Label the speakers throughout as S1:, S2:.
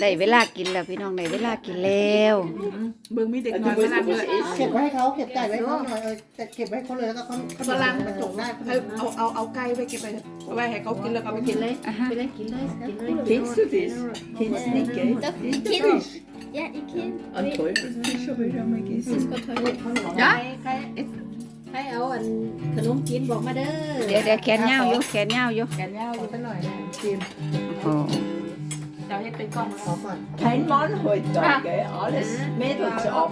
S1: ได้เวลากินแล้วพี่น้องได้เวลากินแล้ว
S2: เบิ่งมีเด็กน้อยฝรั่งเลย
S3: เก็บไว้ให้เขาเก็บไก่ไว้ให้เขาหน่อยเออแต่เก็บไว้ให้เขาเลยแล้วก็เขาเขา
S2: ฝรั่ง
S3: มาส่งได้
S2: ให้เอาเอาเอาไก่ไปเก็บไปเอาไว้ให้เขากินแล้วก็เอาไปกินเลย
S1: อะฮะ
S4: ไปเลยกินเลยกินเลย
S5: Kennst du das? Kennst du nicht, gell?
S4: Doch,
S5: Das
S4: ich
S5: ist
S4: kenn
S5: Fisch.
S4: Ja, ich kenne.
S5: Ein Teufelsfisch habe ich schon mal gesehen.
S2: จ้ะ
S4: ใครใครเอาอันขนมจีนบอกมาเด้อ
S1: เดี๋ยวเดี๋ยวแขนยาวอยู่แขนยาวอยู่
S2: แกนยาวอยู่ไปหน่อยนะจิม
S1: โอ้
S2: เจ้าเฮ็ดเป็นกล้อง
S3: ขอก่อน
S5: Kein Mann heute da, gell? Alles Mädels ab.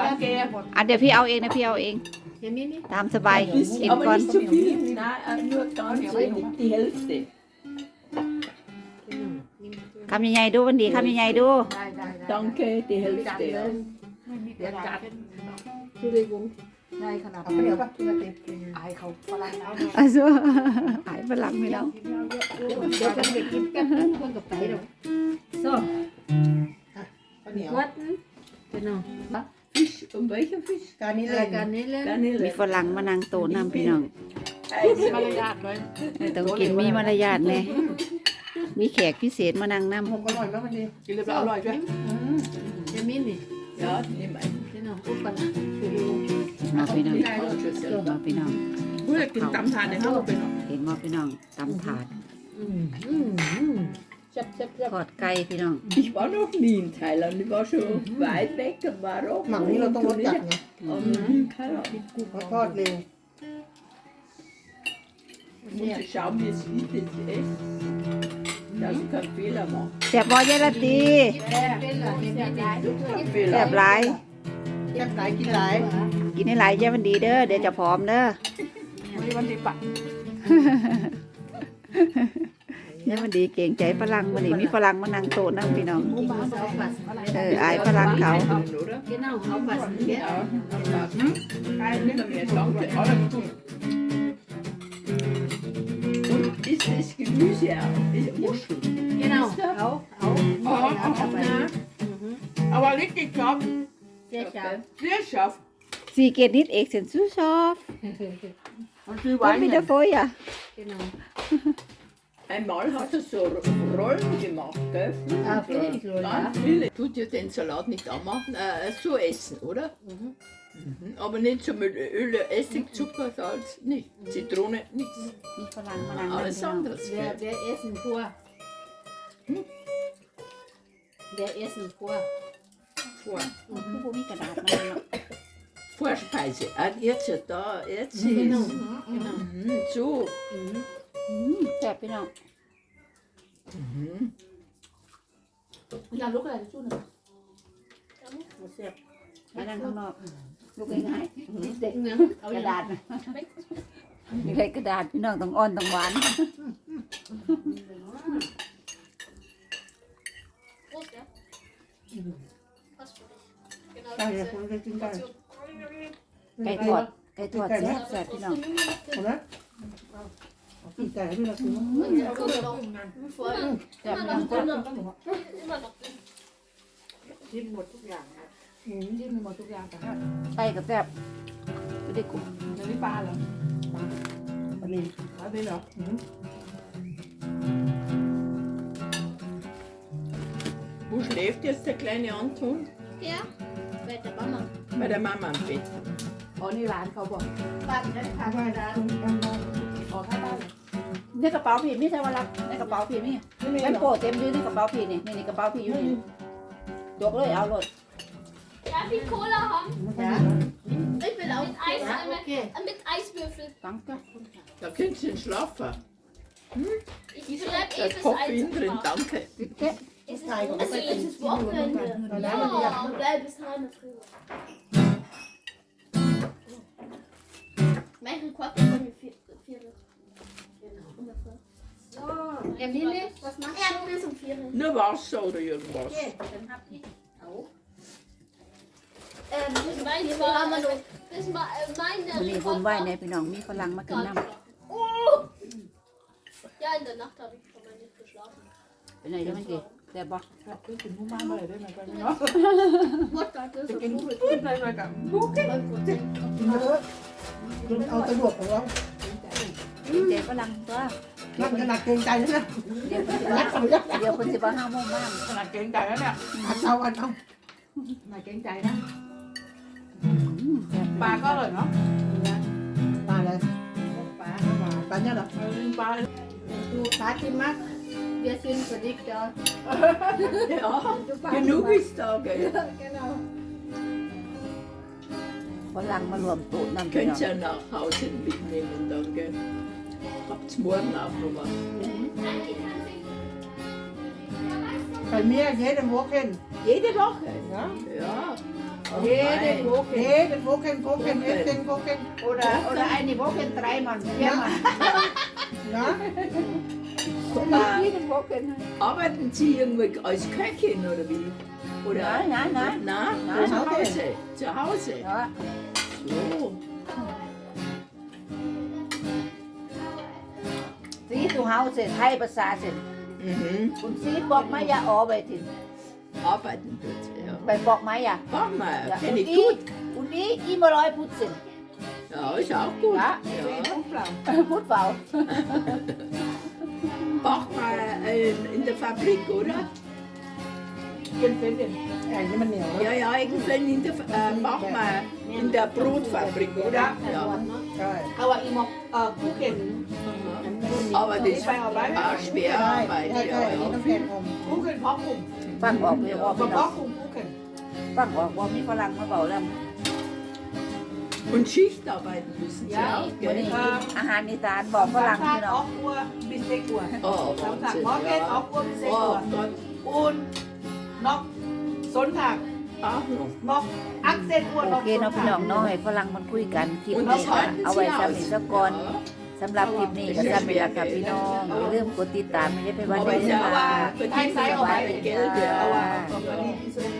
S2: ตาแกหมด
S1: อะเดี๋ยวพี่เอาเองนะพี่เอาเอง
S4: เห็นไหมนี่
S1: ตามสบาย กิน
S5: Aber
S1: ก่อน
S5: nicht zu viel. Nein, äh, nur ganz wenig, die Hälfte.
S1: คำใหญ่ๆดูวันดีคำใหญ่ๆดู
S2: ได้ได้ได้
S5: Danke, die
S2: จัด
S5: Hälfte.
S2: เลย
S5: ja.
S2: เดี๋ยวจัด
S4: คื อเลยวุ้ง
S2: ได้ขนาด
S3: เอาข้าวเหนียวป่ะทุกนาที
S2: อายเขาฝรั่งเอา
S1: อะซัวหายฝรั่งพี่น้อง
S4: เดี๋ยวจะไปกินกันคนกับไปหรอกโซ่
S3: ข้าวเหนียว
S4: วัดเป็นน้อง
S5: Fisch, um welcher Fisch?
S3: การนี้เล
S4: รายยการนี้เลย
S1: มี
S5: Garnele.
S1: ฝรั่งมานั่งโตะนํพี่น้อง
S2: มารยาทเลย
S1: เออต้องกินมีมารยาทแน่มีแขกพิเศษมานั่งนํ
S3: ผมก็อร่อยมากวันนี้
S2: กินเรียบร้อยอร่อยใช่ไหม
S4: เห็นไหมนี่
S5: Ja, nimm ein.
S4: เป็นน้องอุปนัน
S1: มาพี่น้อง
S5: Falsches
S1: มาพี่น้อง
S2: กูจะกินตำทานในห้องเป็นหรอ
S1: เห็นว่าพี่น้องตำถาด
S4: อืมอืมอืมแซ่บแซ่บแซ่บ
S1: ทอดไก่พี่น้อง
S5: Ich war noch nie in Thailand. Ich war schon weit weg in Marokko.
S3: หมักนี้เราต้องรสจัดไง
S5: Aber noch nie in Thailand.
S3: เพราะทอดเร็ว
S5: Und sie schauen, wie es wie das ist. Dass ich keinen Fehler mache.
S1: แซ่บบ่ยายละตี
S4: แซ่บเป็นเหรอเห็นไหมนี่
S5: Keinen
S1: แซ่บ
S5: Fehler.
S1: หลาย
S3: แซ่บหลายกินหลาย
S1: กินให้หลายยายมันดีเด้อเดี๋ยวจะผอมเด้อ
S2: วันนี้วันดีปะ
S1: ยายมันดีเก่งใจฝรั่งมันนี่มีฝรั่งมานั่งโต๊ะนั่งพี่น้อง
S4: กินเขาปัส
S1: เอออายฝรั่งเขา
S5: Oder?
S4: กินเอาเขาปัสเยอะ
S5: Ja, aber nicht mehr. Danke, alles gut. Und ist das Gemüse auch? Ist Muschel?
S4: กินเอาเขาเขา
S2: อ๋ออ๋อนะ aber richtig top
S4: เจ๊จ๋า
S2: sehr scharf
S1: สีเกตนิดเอกเซนซูชอฟ
S2: und viel
S1: วันมีเด
S2: Wein
S1: โฟยอะ
S4: กินเอา
S5: Einmal hat er so Rollen gemacht, gell?
S4: Ah, Frühlingsrollen, ja.
S5: Ganz viele. Tut ihr den Salat nicht anmachen, äh, so essen, oder?
S4: Mhm.
S5: Mhm. Aber nicht so mit Öl, Essig, Zucker, Salz, nicht. Zitrone, nichts.
S1: มีฝรั่งมานั่งนั่ง
S5: Alles
S1: พี่น้อง
S5: anderes.
S4: เดี๋ยว
S5: gell?
S4: เดี๋ยวเอสนพัวเดี๋ยวเอสนพัว
S5: Vor,
S1: คือบ่มีกระดาษมาเนาะ
S5: Vorspeise. Ah, jetzt ja da, jetzt ist
S4: Genau.
S5: es.
S4: Genau.
S5: Mhm, so.
S4: อืม
S1: อืมแซ่บพี่น้อ Sie geht nicht echt zu scharf.
S2: Und die Dann wieder.
S1: Feuer.
S4: Genau.
S2: Einmal hat
S5: er
S2: so Rollen gemacht,
S5: gell? Ah, Filigrollen. Ganz viele.
S2: Tut ihr den Salat nicht anmachen, äh, so essen,
S5: oder? Mhm.
S2: Mhm.
S5: Aber
S2: nicht
S5: so mit Öl,
S2: Essig,
S5: Zucker,
S2: Salz, nicht. Zitrone,
S5: nichts.
S1: Nicht verlangen, verlangen. Alles anderes.
S5: Wer,
S4: wer essen vor?
S2: Hm?
S4: Wer essen vor?
S2: Vor.
S1: Mhm.
S2: อย่าลุกอะไรสู้หน่อย
S4: แซ่บ
S1: มานั่งข้างนอกลูกง่ายๆเด็ก
S4: งั้นเอา
S1: ก
S4: อย่า
S1: ระดาษมีใครกระดาษพี่น้องต้องอ่อนต้องหวาน
S3: ไก่เนี่ยผมจะกินไก่
S1: ไก่ทอดไก่ทอดแซ่บแซ่บพี่น้อง
S3: หมดแล้วเอากินไก่ให้พี่เรากิน
S1: แซ่บพี่น้องแซ่บ
S2: จิ้มหมดทุกอย่างนะ
S3: อืม
S2: จิ้มหมดทุกอย่างแต่ถ้า
S1: ไก่กับแซ่บไม่ได้กุ้ง
S2: เดี๋ยวนี้ปลาเหรอ
S3: ปลานิล
S2: ปลาเป็นเหรอ
S3: อืม
S5: Wo schläft jetzt der kleine Anton?
S4: Ja, bei der Mama.
S5: Bei der Mama im Bett.
S2: อ๋อนี่ร้านเขาบอก
S4: บ้านนั้นค่ะบ้านนั้น
S2: อ๋อข้างบ้านเลย
S1: ในกระเป๋าพี่มีใช่วันละในกระเป๋าพี่มี
S3: ไม่มี
S1: แม่
S3: หร
S1: โป
S3: อก
S1: เต็มอยู่ในกระเป๋าพี่นี่นี่ในกระเป๋าพี่อยู่นี่ยกเลยเอาเลย
S6: Darf ich Cola haben?
S4: จ้า
S6: Ich will auch mit Eis,
S4: โอเค
S6: äh, mit Eiswürfel.
S1: ตั้งจ้ะ
S5: Da könnt ihr schlafen.
S6: Ich schreibe
S5: Da
S6: eh
S5: ist
S6: das
S5: Koffein
S6: Eis
S5: drin,
S6: drauf.
S5: danke.
S6: Es ist, also jetzt ist Wochenende.
S3: เราได้มาเรียก
S6: Ja, bleib bis heim früher. Michael Quack ist bei mir vier. vier. Ungefähr.
S4: เอ็มนี่เนี่ย was machst
S6: Ja, du bist um vier.
S5: Nur Wasser oder irgendwas.
S4: เอา
S6: Ähm, das ist meine, das ist ma- äh,
S1: วันนี้
S6: meine
S1: บุญไหว้ในพี่น้องมีฝรั่งมากินน้
S6: Oh! Ja, in der Nacht habe ich schon mal nicht geschlafen. ำ
S1: เป็นไงได้มัน ดีแซ่บบ่
S2: คือกินผู้มาเมื่อไหร่ได้ไหมกันเนาะ
S6: What? Das
S2: จะ
S6: ist
S2: กิน
S6: so
S2: กินอะไรมากับ
S6: Prozent.
S3: กินเยอะเอาสะดวกของเรา
S1: กินใจฝรั่งตัว
S3: นั่งขนาดเกรงใจนะ
S1: เดี๋ยวเพิ่นสิ
S3: รั
S1: ว่าก
S3: เขายัก
S1: เดี๋ยวเพิ่นสิว่าห้าโมงบ้าง
S2: ขนาดเกรงใจแล้วเนี่ย
S3: อัดเอาอัดเอา
S2: นายเกรงใจนะปลาก็อร่อยเนาะ
S3: ปลาเลย
S4: ปลา
S3: ปลาเนี่ยเหรอ
S2: เออปลา
S4: ดูปลากินมาก
S6: Wir sind für dich da.
S5: Ja,
S4: ดูปลา
S5: genug ist da, gell?
S4: genau
S1: ฝรั่งมารวมโต๊ะนำพี่น้อง
S5: Könnt ihr nach Hause mitnehmen dann, gell? Habt's morgen auch noch was.
S3: ไก่เมียเย็นโมเคน
S5: Jede Woche?
S3: นะ
S5: Ja.
S4: Jede
S5: Nein.
S4: Woche
S3: เย็นโมเคนโมเคนเอ็นโมเคน
S4: oder oder eine Woche dreimal viermal
S3: นะ
S4: jede Woche
S5: Arbeiten Sie irgendwo als Köchin oder wie? Oder?
S1: Nein, nein, nein.
S5: Nein,
S1: Nein.
S5: zu Hause. Zu Hause.
S1: เนาะ
S5: So.
S1: Sie zu Hause, Thai ภาษาสิ
S5: Mhm.
S1: Und Sie บอกมาอย่าออกไปถึง
S5: Arbeiten tut sie, ja.
S1: ไปบอกมาอย่า
S5: Mach mal,
S1: Ja,
S5: kenn
S1: und
S5: ich
S1: die,
S5: gut.
S1: und die immer neu putzen.
S5: Ja, ist auch gut.
S1: Ja.
S5: ja.
S1: Gut,
S5: in der Fabrik, oder?
S2: เป็นเป็นเป็น
S3: ไก่นี่มันเหนียวนะ
S5: Ja, ja, irgendwann in der, äh, mach mal in der Brotfabrik, oder? Ja.
S3: ใช่
S2: เอาอะอีมอกเอ่อคู่เข็น
S5: Aber das ist auch schwer
S3: ใช่
S5: Arbeit,
S3: ใช่ใช่
S5: ja,
S3: นี่
S5: ja.
S3: ต้องแข่งอม
S2: คู่เข็นพร้อมกลุ่ม
S1: ฟังออกเลยว่า
S2: พร้
S1: พี่น้
S2: อ
S1: อ
S2: ม
S1: ง
S2: กลุ่มคู่เข็น
S1: ฟังออกว่ามีฝรั่งมาเบาแล้ว
S5: Und Schichtarbeiten müssen sie
S2: Ja,
S5: auch,
S1: วันนี้
S5: gell?
S1: อาหารอีสานบอกฝรั่ง
S2: สาม
S1: พี่
S2: สา
S1: น้
S2: อ
S1: อ
S2: องกครัวบิสเต็กกัว
S5: Oh,
S2: สามสาม
S5: Wahnsinn,
S2: มอเก็ตออก
S5: ja.
S2: ครัวบิสเต็กกัว
S5: Oh Gott,
S2: อุนนอกสนถัก
S5: auch noch.
S2: นอกอักเซนอ้วนน
S1: โอกเคเนาะพี่น้องเนาะให้ฝรั่งมันคุยกันคลิป
S5: Und
S1: นี้
S5: das
S1: ก็
S5: halten
S1: เอาไว้
S5: sie
S1: ซ้ำ
S5: aus.
S1: อีกสักก่อน
S5: Ja.
S1: สำหรับคลิปนี้ก็ซ้ำไปแล้วค่ะพี่น้องอย่าลืมกดติดตามไม่ได้ไปวัน
S5: Aber
S1: นี้
S5: ist ja
S1: ค่ะ
S5: aber verdienen sie
S2: Teil-
S5: dabei Geld,
S2: เอา
S5: ja.
S2: ว่าตอนนี้ที่สุด